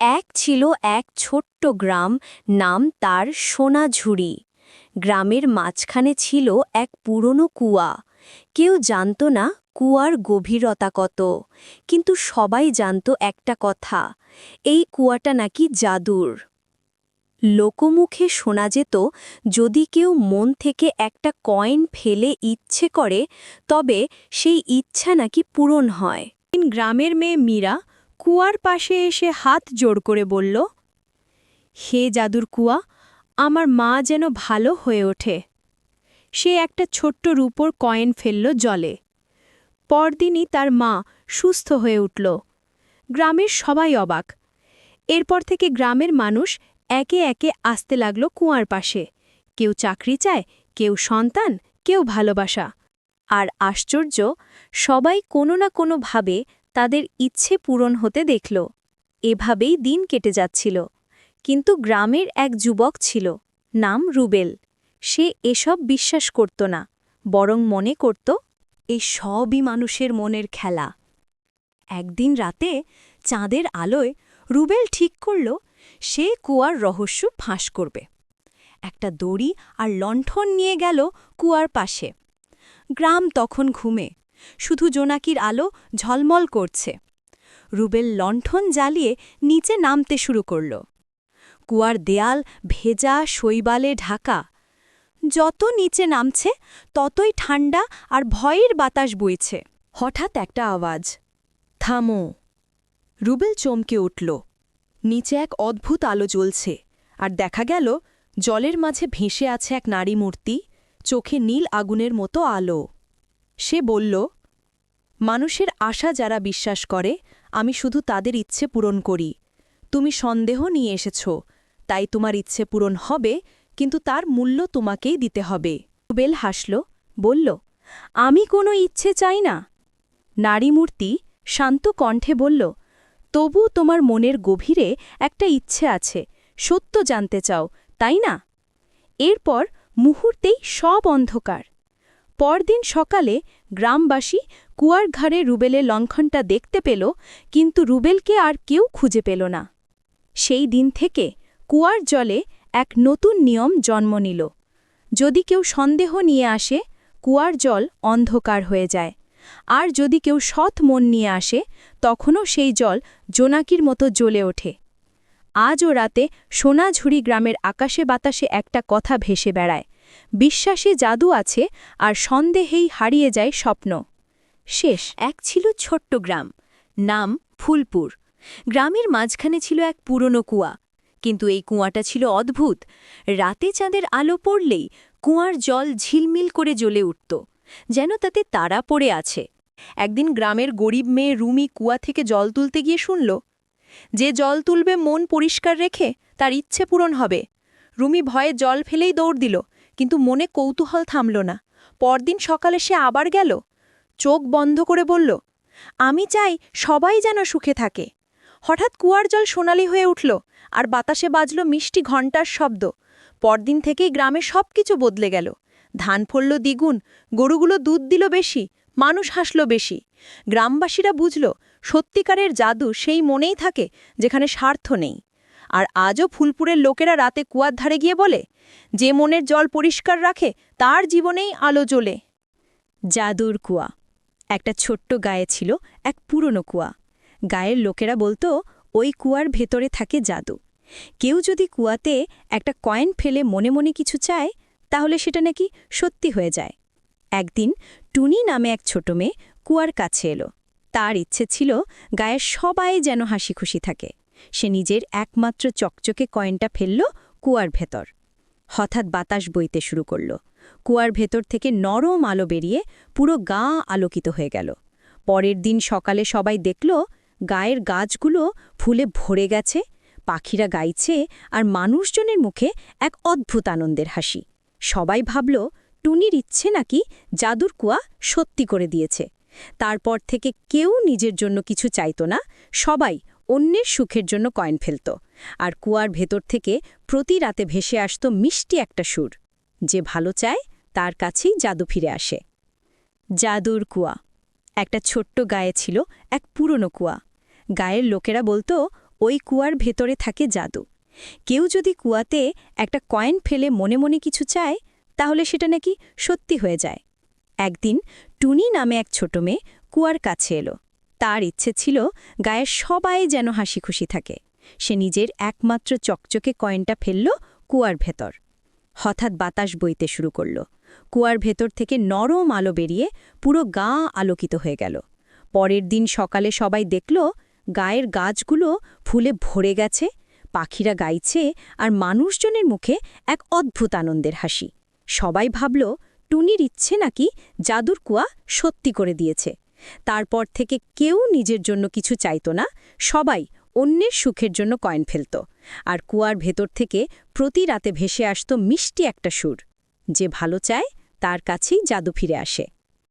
এক ছিল এক ছোট্ট গ্রাম, নাম তার সোনাঝুরি। গ্রামের মাঝখানে ছিল এক পুরনো কুয়া। কেউ জানত না কুয়ার গভীরতা কত, কিন্তু সবাই জানত একটা কথা, এই কুয়াটা নাকি জাদুর। লোকমুখে শোনা যেত, যদি কেউ মন থেকে একটা কয়েন ফেলে ইচ্ছে করে, তবে সেই ইচ্ছা নাকি পূরণ হয়। গ্রামের মেয়ে মীরা কুয়ার পাশে এসে হাত জোড় করে বলল, হে জাদুর কুয়া, আমার মা যেন ভালো হয়ে ওঠে। সে একটা ছোট্ট রূপোর কয়েন ফেলল জলে। পরদিনই তার মা সুস্থ হয়ে উঠল। গ্রামের সবাই অবাক। এরপর থেকে গ্রামের মানুষ একে একে আসতে লাগল কুয়ার পাশে। কেউ চাকরি চায়, কেউ সন্তান, কেউ ভালোবাসা। আর আশ্চর্য, সবাই কোনো না কোনোভাবে তাদের ইচ্ছে পূরণ হতে দেখল। এভাবেই দিন কেটে যাচ্ছিল। কিন্তু গ্রামের এক যুবক ছিল, নাম রুবেল। সে এসব বিশ্বাস করত না, বরং মনে করত এই সবই মানুষের মনের খেলা। একদিন রাতে চাঁদের আলোয় রুবেল ঠিক করল, সে কুয়ার রহস্য ফাঁস করবে। একটা দড়ি আর লণ্ঠন নিয়ে গেল কুয়ার পাশে। গ্রাম তখন ঘুমে শুধু জোনাকির আলো ঝলমল করছে। রুবেল লণ্ঠন জ্বালিয়ে নিচে নামতে শুরু করল। কুয়ার দেয়াল ভেজা শৈবালে ঢাকা। যত নিচে নামছে, ততই ঠান্ডা আর ভয়ের বাতাস বইছে। হঠাৎ একটা আওয়াজ, থামো। রুবেল চমকে উঠল। নিচে এক অদ্ভুত আলো জ্বলছে আর দেখা গেল, জলের মাঝে ভেসে আছে এক নারী মূর্তি চোখে নীল আগুনের মতো আলো। সে বলল, মানুষের আশা যারা বিশ্বাস করে, আমি শুধু তাদের ইচ্ছে পূরণ করি। তুমি সন্দেহ নিয়ে এসেছ, তাই তোমার ইচ্ছে পূরণ হবে, কিন্তু তার মূল্য তোমাকেই দিতে হবে। রুবেল হাসল, বলল, আমি কোনো ইচ্ছে চাই না। নারী মূর্তি শান্ত কণ্ঠে বলল, তবু তোমার মনের গভীরে একটা ইচ্ছে আছে, সত্য জানতে চাও, তাই না? এরপর মুহূর্তেই সব অন্ধকার। পরদিন সকালে গ্রামবাসী কুয়ার ঘাড়ে রুবেলের লঙ্ঘনটা দেখতে পেল, কিন্তু রুবেলকে আর কেউ খুঁজে পেল না। সেই দিন থেকে কুয়ার জলে এক নতুন নিয়ম জন্ম নিল। যদি কেউ সন্দেহ নিয়ে আসে, কুয়ার জল অন্ধকার হয়ে যায়। আর যদি কেউ সৎ মন নিয়ে আসে, তখনও সেই জল জোনাকির মতো জ্বলে ওঠে। আজও রাতে সোনাঝুরি গ্রামের আকাশে বাতাসে একটা কথা ভেসে বেড়ায়। বিশ্বাসে জাদু আছে আর সন্দেহেই হারিয়ে যায় স্বপ্ন। শেষ। এক ছিল ছোট্ট গ্রাম, নাম ফুলপুর। গ্রামের মাঝখানে ছিল এক পুরনো কুয়া। কিন্তু এই কুয়াটা ছিল অদ্ভুত। রাতে চাঁদের আলো পড়লেই কুয়ার জল ঝিলমিল করে জ্বলে উঠত, যেন তাতে তারা পড়ে আছে। একদিন গ্রামের গরিব মেয়ে রুমি কুয়া থেকে জল তুলতে গিয়ে শুনল, যে জল তুলবে মন পরিষ্কার রেখে তার ইচ্ছে পূরণ হবে। রুমি ভয়ে জল ফেলেই দৌড় দিল। কিন্তু মনে কৌতূহল থামল না। পরদিন সকালে সে আবার গেল। চোখ বন্ধ করে বলল, আমি চাই সবাই যেন সুখে থাকে। হঠাৎ কুয়ার জল সোনালি হয়ে উঠল আর বাতাসে বাজল মিষ্টি ঘণ্টার শব্দ। পরদিন থেকেই গ্রামে সব কিছু বদলে গেল। ধান ফলল দ্বিগুণ, গরুগুলো দুধ দিল বেশি, মানুষ হাসল বেশি। গ্রামবাসীরা বুঝল, সত্যিকারের জাদু সেই মনেই থাকে যেখানে স্বার্থ নেই। আর আজও ফুলপুরের লোকেরা রাতে কুয়ার ধারে গিয়ে বলে, যে মনের জল পরিষ্কার রাখে, তার জীবনেই আলো জ্বলে। জাদুর কুয়া। একটা ছোট্ট গায়ে ছিল এক পুরনো কুয়া। গায়ের লোকেরা বলতো, ওই কুয়ার ভেতরে থাকে জাদু। কেউ যদি কুয়াতে একটা কয়েন ফেলে মনে মনে কিছু চায়, তাহলে সেটা নাকি সত্যি হয়ে যায়। একদিন টুনি নামে এক ছোট মেয়ে কুয়ার কাছে এলো। তার ইচ্ছে ছিল গায়ের সবাই যেন হাসি খুশি থাকে। সে নিজের একমাত্র চকচকে কয়েনটা ফেলল কুয়ার ভেতর। হঠাৎ বাতাস বইতে শুরু করল। কুয়ার ভেতর থেকে নরম আলো বেরিয়ে পুরো গা আলোকিত হয়ে গেল। পরের দিন সকালে সবাই দেখল, গায়ের গাছগুলো ফুলে ভরে গেছে, পাখিরা গাইছে আর মানুষজনের মুখে এক অদ্ভুত আনন্দের হাসি। সবাই ভাবল, টুনির ইচ্ছে নাকি জাদুর কুয়া সত্যি করে দিয়েছে। তারপর থেকে কেউ নিজের জন্য কিছু চাইত না, সবাই অন্যের সুখের জন্য কয়েন ফেলত। আর কুয়ার ভেতর থেকে প্রতি রাতে ভেসে আসত মিষ্টি একটা সুর। যে ভালো চায়, তার কাছেই জাদু ফিরে আসে। জাদুর কুয়া। একটা ছোট্ট গায়ে ছিল এক পুরনো কুয়া। গায়ের লোকেরা বলতো, ওই কুয়ার ভেতরে থাকে জাদু। কেউ যদি কুয়াতে একটা কয়েন ফেলে মনে মনে কিছু চায়, তাহলে সেটা নাকি সত্যি হয়ে যায়। একদিন টুনি নামে এক ছোট মেয়ে কুয়ার কাছে এলো। তার ইচ্ছে ছিল গায়ের সবাই যেন হাসি খুশি থাকে। সে নিজের একমাত্র চকচকে কয়েনটা ফেলল কুয়ার ভেতর। হঠাৎ বাতাস বইতে শুরু করল। কুয়ার ভেতর থেকে নরম আলো বেরিয়ে পুরো গা আলোকিত হয়ে গেল। পরের দিন সকালে সবাই দেখল, গায়ের গাছগুলো ফুলে ভরে গেছে, পাখিরা গাইছে আর মানুষজনের মুখে এক অদ্ভুত আনন্দের হাসি। সবাই ভাবল, টুনির ইচ্ছে নাকি জাদুর কুয়া সত্যি করে দিয়েছে। তারপর থেকে কেউ নিজের জন্য কিছু চাইত না, সবাই অন্যের সুখের জন্য কয়েন ফেলত। আর কুয়ার ভেতর থেকে প্রতি রাতে ভেসে আসত মিষ্টি একটা সুর, যে ভালো চায় তার কাছেই জাদু ফিরে আসে।